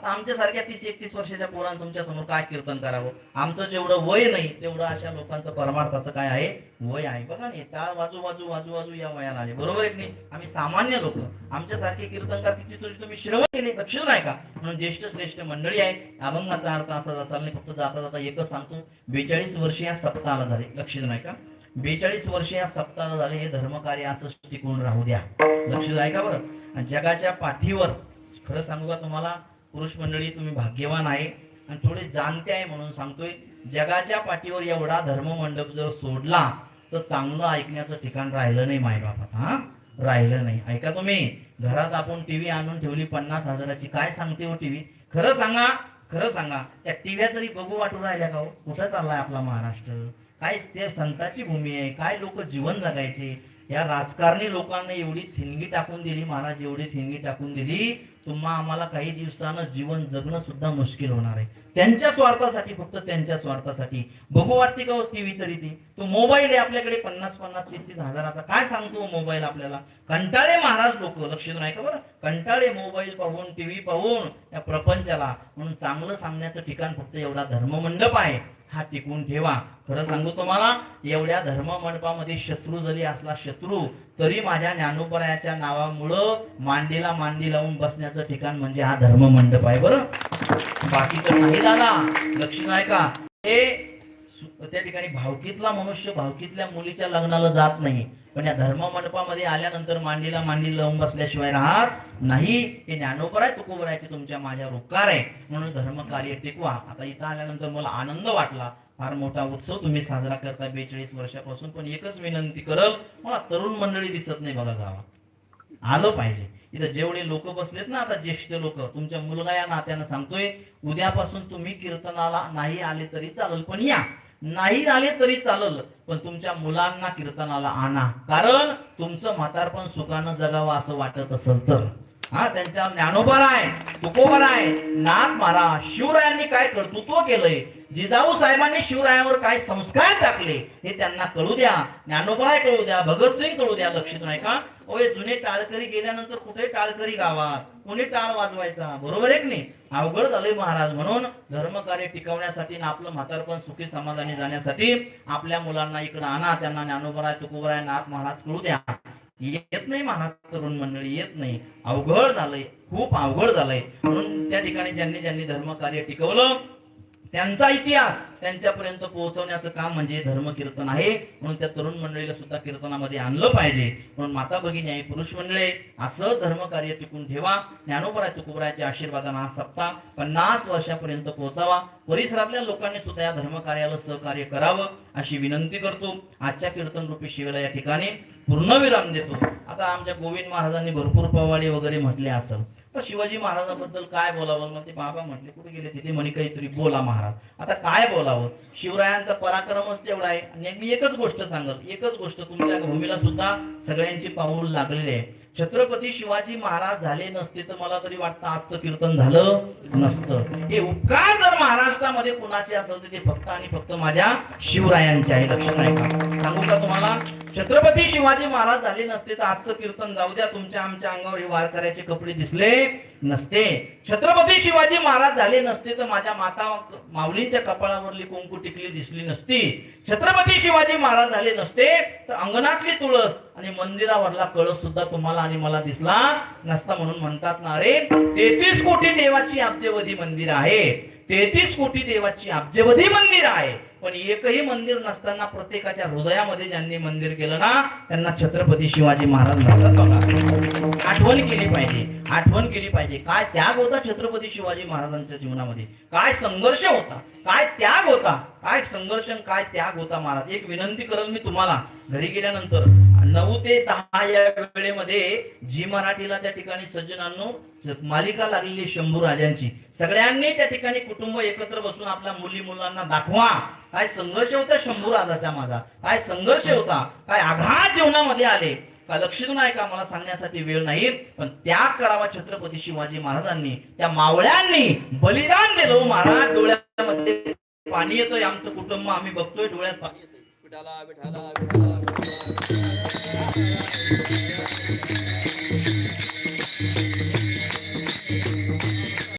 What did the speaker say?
आता आमच्यासारख्या तीस एकतीस वर्षाच्या पोरांना तुमच्यासमोर काय कीर्तन करावं? आमचं जेवढं वय नाही तेवढं अशा लोकांचं परमार्थाचं काय आहे? वय आहे. बघा नाही त्या वाजू वाजू वाजू वाजू या वयाला आले. बरोबर आहे नाही? आम्ही सामान्य लोक. आमच्यासारखे कीर्तनकार किती तुम्ही श्रवण केले लक्ष नाही का? म्हणून ज्येष्ठ श्रेष्ठ मंडळी आहे अभंगाचा अर्थ असा असाल नाही फक्त जाता जाता एकच सांगतो. बेचाळीस वर्ष या सप्ताहाला झाले. लक्ष नाही का? बेचाळीस वर्ष या सप्ताहाला झाले. हे धर्मकार्य असं टिकून राहू द्या. लक्ष आहे का बरं? आणि जगाच्या पाठीवर खरं सांगू का तुम्हाला? पुरुष मंडळी तुम्ही भाग्यवान आहे. आणि थोडे जाणते आहे म्हणून सांगतोय जगाच्या पाठीवर एवढा धर्ममंडप जर सोडला तर चांगलं ऐकण्याचं ठिकाण राहिलं नाही मायबापात हा? राहिलं नाही. ऐका तुम्ही घरात आपण टीव्ही आणून ठेवली पन्नास हजाराची. काय सांगते हो टीव्ही? खरं सांगा खरं सांगा त्या टीव्या तरी बघू वाटू राहिल्या का हो? कुठं चाललाय आपला महाराष्ट्र? काय ते संताची भूमी आहे? काय लोक जीवन जगायचे? या राजकारणी लोकांना एवढी थिणगी टाकून दिली महाराज एवढी थिणगी टाकून दिली तुम्हा आम्हाला काही दिवसानं जीवन जगणं सुद्धा मुश्किल होणार आहे. त्यांच्या स्वार्थासाठी फक्त त्यांच्या स्वार्थासाठी. बघू वाटते का हो टीव्ही तरी ती? तो मोबाईल आहे आपल्याकडे पन्नास पन्नास तीस तीस हजाराचा. काय सांगतो हो मोबाईल आपल्याला? कंटाळे महाराज लोक लक्ष नाही का बरं. कंटाळे मोबाईल पाहून टीव्ही पाहून या प्रपंचाला. म्हणून चांगलं सांगण्याचं ठिकाण फक्त एवढा धर्ममंडप आहे. हा टिकून ठेवा. खरं सांगू तुम्हाला एवढ्या धर्म मंडपामध्ये शत्रू जरी असला शत्रू तरी माझ्या ज्ञानोपरायाच्या नावामुळं मांडीला मांडी लावून बसण्याचं ठिकाण म्हणजे हा धर्म मंडप आहे बरं. बाकी तर नाही दादा. लक्ष नाही का हे त्या ठिकाणी भावकीतला मनुष्य भावकीतल्या मुलीच्या लग्नाला जात नाही. पण या धर्म मंडपामध्ये आल्यानंतर मांडीला मांडी लावून बसल्याशिवाय राहत नाही. हे ज्ञानोपर आहे तुकोबरायचे तुमच्या माझ्या रोकार आहे. म्हणून धर्म कार्य टिकवा. आता इथं आल्यानंतर मला आनंद वाटला. फार मोठा उत्सव तुम्ही साजरा करता बेचाळीस वर्षापासून पण एकच विनंती करल मला तरुण मंडळी दिसत नाही बघा गावात. आलं पाहिजे. इथं जेवढे लोक बसलेत ना आता ज्येष्ठ लोक तुमच्या मुलगा या नात्यानं सांगतोय उद्यापासून तुम्ही कीर्तनाला नाही आले तरी चालेल पण या. नाही आले तरी चालल पण तुमच्या मुलांना कीर्तनाला आणा. कारण तुमचं म्हातारपण सुखानं जगावं असं वाटत असेल तर. हा त्यांच्या ज्ञानोबर आहे तुकोबर आहे. नाथ महाराज शिवरायांनी काय कर्तृत्व केलंय? जिजाऊ साहेबांनी शिवरायांवर काय संस्कार टाकले हे त्यांना कळू द्या. ज्ञानोबा कळू द्या भगतसिंग कळू द्या लक्षात नाही का? ओय जुने टाळकरी गेल्यानंतर कुठे टाळकरी गावात? कोणी टाळ वाजवायचा? बरोबर आहे की नाही? अवघड झालंय महाराज म्हणून. धर्मकार्य टिकवण्यासाठी आणि आपलं म्हातारपण सुखी समाधानी जाण्यासाठी आपल्या मुलांना इकडे आणा त्यांना ज्ञानोबराय तुकोबराय नाथ महाराज कळू द्या. येत नाही महाराज तरुण मंडळी येत नाही. अवघड झालंय खूप अवघड झालंय. म्हणून त्या ठिकाणी ज्यांनी ज्यांनी धर्मकार्य टिकवलं 两再见 त्यांच्यापर्यंत पोहोचवण्याचं काम म्हणजे धर्म कीर्तन आहे. म्हणून त्या तरुण मंडळीला सुद्धा कीर्तनामध्ये आणलं पाहिजे. म्हणून माता भगिनी आहे पुरुष मंडळी असं धर्मकार्य टिकून ठेवा. ज्ञानोपराय तुकोबरायच्या आशीर्वादाने हा सप्ताह पन्नास वर्षापर्यंत पोहोचावा. परिसरातल्या लोकांनी सुद्धा या धर्मकार्याला सहकार्य करावं अशी विनंती करतो. आजच्या कीर्तन रूपी शिवेला या ठिकाणी पूर्णविराम देतो. आता आमच्या गोविंद महाराजांनी भरपूर पवाडे वगैरे म्हटले असं तर शिवाजी महाराजांबद्दल काय बोलावं? मग ते बाबा म्हटले कुठे गेले तिथे म्हणे काहीतरी बोला महाराज. आता काय बोला आहोत शिवरायांचा पराक्रमच तेवढा आहे. आणि मी एकच गोष्ट सांगत एकच गोष्ट तुमच्या भूमीला सुद्धा सगळ्यांची पाऊल लागलेली आहे. छत्रपती शिवाजी महाराज झाले नसते तर मला तरी वाटतं आजचं कीर्तन झालं नसतं. हे उपकार जर महाराष्ट्रामध्ये कुणाचे असेल तर ते फक्त आणि फक्त माझ्या शिवरायांचे आहे. लक्षात नाही का? सांगू का तुम्हाला? छत्रपती शिवाजी महाराज झाले नसते तर आजचं कीर्तन जाऊ द्या. तुमच्या आमच्या अंगावर हे वार करायचे कपडे दिसले नसते. छत्रपती शिवाजी महाराज झाले नसते तर माझ्या माता माऊलींच्या कपाळावरली कुंकू टिकली दिसली नसती. छत्रपती शिवाजी महाराज झाले नसते तर अंगणातली तुळस आणि मंदिरावरला कळस सुद्धा तुम्हाला आणि मला दिसला नसता म्हणून म्हणतात ना अरे तेहतीस कोटी देवाची आमचे वधी मंदिर आहे. तेहतीस कोटी देवाची अब्जवधी मंदिर आहे. पण एकही मंदिर नसताना प्रत्येकाच्या हृदयामध्ये ज्यांनी मंदिर केलं ना त्यांना छत्रपती शिवाजी महाराज म्हणतात बघा. आठवण केली पाहिजे. आठवण केली पाहिजे. काय त्याग होता छत्रपती शिवाजी महाराजांच्या जीवनामध्ये? काय संघर्ष होता? काय त्याग होता? काय संघर्ष काय त्याग होता महाराज? एक विनंती करेल मी तुम्हाला. घरी गेल्यानंतर नऊ ते दहा या वेळेमध्ये जी मराठीला त्या ठिकाणी सज्जनांनो मालिका लागलेली शंभू राजांची. सगळ्यांनी त्या ठिकाणी कुटुंब एकत्र बसून आपल्या मुली मुलांना दाखवा. काय संघर्ष होता शंभू राजाच्या माझा काय संघर्ष होता? काय आघात जीवनामध्ये आले? का देऊन नाही का मला सांगण्यासाठी वेळ नाही? पण त्याग करावा छत्रपती शिवाजी महाराजांनी त्या मावळ्यांनी बलिदान दिलं हो महाराज. डोळ्यामध्ये पाणी येतोय आमचं कुटुंब आम्ही बघतोय डोळ्यात पाणी येतोय.